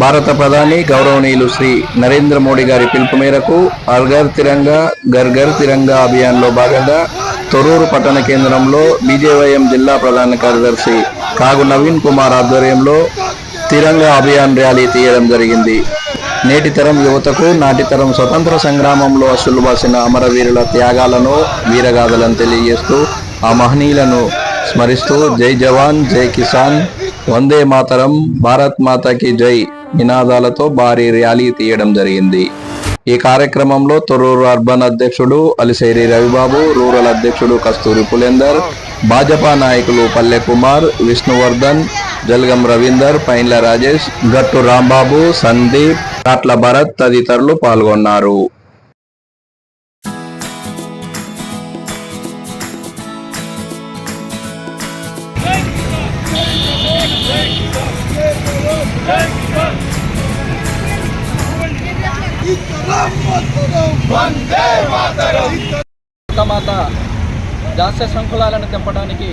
భారత ప్రధాని గౌరవనీయులు శ్రీ నరేంద్ర మోడీ గారి పిలుపు మేరకు అల్గర్ తిరంగా గర్గర్ తిరంగా అభియాన్లో భాగంగా తొరూరు పట్టణ కేంద్రంలో బీజేవైఎం జిల్లా ప్రధాన కార్యదర్శి కాగు నవీన్ కుమార్ ఆధ్వర్యంలో తిరంగా అభియాన్ ర్యాలీ తీయడం జరిగింది. నేటి తరం యువతకు నాటి తరం స్వతంత్ర సంగ్రామంలో అసలుబాసిన అమరవీరుల త్యాగాలను వీరగాథలను తెలియజేస్తూ ఆ మహనీయులను స్మరిస్తూ జై జవాన్ జై కిసాన్ వందే మాతరం భారత్ మాతాకి జై. నినాదాలతో భారీ ర్యాలీ తీయడం జరిగింది. ఈ కార్యక్రమంలో తొర్రూరు అర్బన్ అధ్యక్షుడు అలిసేరి రవిబాబు రూరల్ అధ్యక్షుడు కస్తూరి పులేందర్ భాజపా నాయకులు పల్లె కుమార్ విష్ణువర్ధన్ జల్గం రవీందర్ పైన్ల రాజేష్ గట్టు రాంబాబు సందీప్ కాట్ల భరత్ తదితరులు పాల్గొన్నారు. మాత జాస్య శంకులాలను తెంపడానికి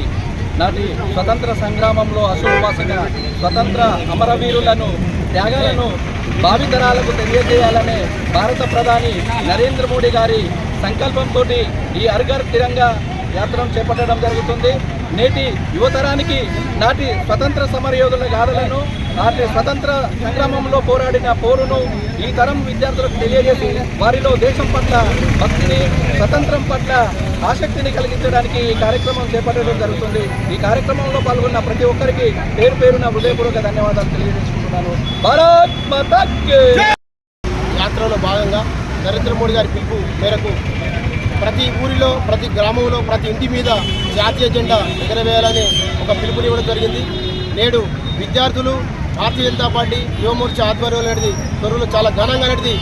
నాటి స్వతంత్ర సంగ్రామంలో అసూపాసిన స్వతంత్ర అమరవీరులను త్యాగాలను భావితరాలకు తెలియజేయాలనే భారత ప్రధాని నరేంద్ర మోడీ గారి సంకల్పంతో ఈ అర్గర్ తిరంగా యాత్రను చేపట్టడం జరుగుతుంది. నేటి యువతరానికి నాటి స్వతంత్ర సమరయోధుల గాథలను నాటి స్వతంత్ర సంగ్రామంలో పోరాడిన పోరును ఈ తరం విద్యార్థులకు తెలియజేసి వారిలో దేశం పట్ల భక్తిని స్వతంత్రం పట్ల ఆసక్తిని కలిగించడానికి ఈ కార్యక్రమం చేపట్టడం జరుగుతుంది. ఈ కార్యక్రమంలో పాల్గొన్న ప్రతి ఒక్కరికి పేరు పేరున హృదయపూర్వక ధన్యవాదాలు తెలియజేసుకుంటున్నాను. భారత్ మాతా యాత్రలో భాగంగా నరేంద్ర మోడీ గారి పిలుపు మేరకు ప్రతి ఊరిలో ప్రతి గ్రామంలో ప్రతి ఇంటి మీద జాతీయ జెండా ఎగరవేయాలని ఒక పిలుపునివ్వడం జరిగింది. నేడు విద్యార్థులు భారతీయ జనతా పార్టీ యువమోర్చా ఆధ్వర్యంలో అనేది త్వరలో చాలా ఘనంగా అనేది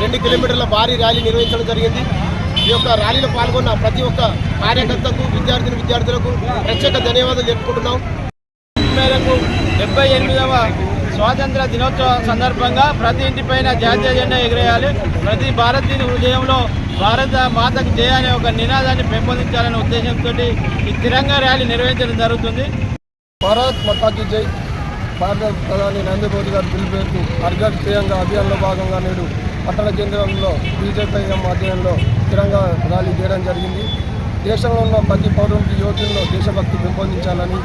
రెండు కిలోమీటర్ల భారీ ర్యాలీ నిర్వహించడం జరిగింది. ఈ యొక్క ర్యాలీలో పాల్గొన్న ప్రతి ఒక్క కార్యకర్తకు విద్యార్థిని విద్యార్థులకు ప్రత్యేక ధన్యవాదాలు చెప్పుకుంటున్నాం మేరకు డెబ్బై ఎనిమిదవ స్వాతంత్ర దినోత్సవం సందర్భంగా ప్రతి ఇంటిపైన జాతీయ జెండా ఎగిరేయాలి. ప్రతి భారతీయ హృదయంలో భారత మాతకు జయ అనే ఒక నినాదాన్ని పెంపొందించాలనే ఉద్దేశంతో ఈ తిరంగా ర్యాలీ నిర్వహించడం జరుగుతుంది. భారత్ మతాకి జై. భారత ప్రధాని నరేంద్ర మోదీ గారు పిలుపు అర్ఘట్ అర్గర్ అభియాన్లో భాగంగా నేడు పట్టణ కేంద్రంలో బీజేపీ ఆధ్వర్యంలో తిరంగా ర్యాలీ చేయడం జరిగింది. దేశంలో ఉన్న ప్రతి పౌరునికి యువకుల్లో దేశభక్తి పెంపొందించాలని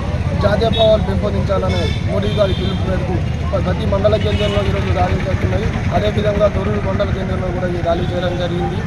జాతీయ భావాలు పెంపొందించాలని మోడీ గారి పిలుపు మేరకు ప్రతి మండల కేంద్రంలో ఈరోజు ర్యాలీ జరుగుతున్నాయి అదేవిధంగా తొరూరు మండల కేంద్రంలో కూడా ఈ ర్యాలీ చేయడం జరిగింది.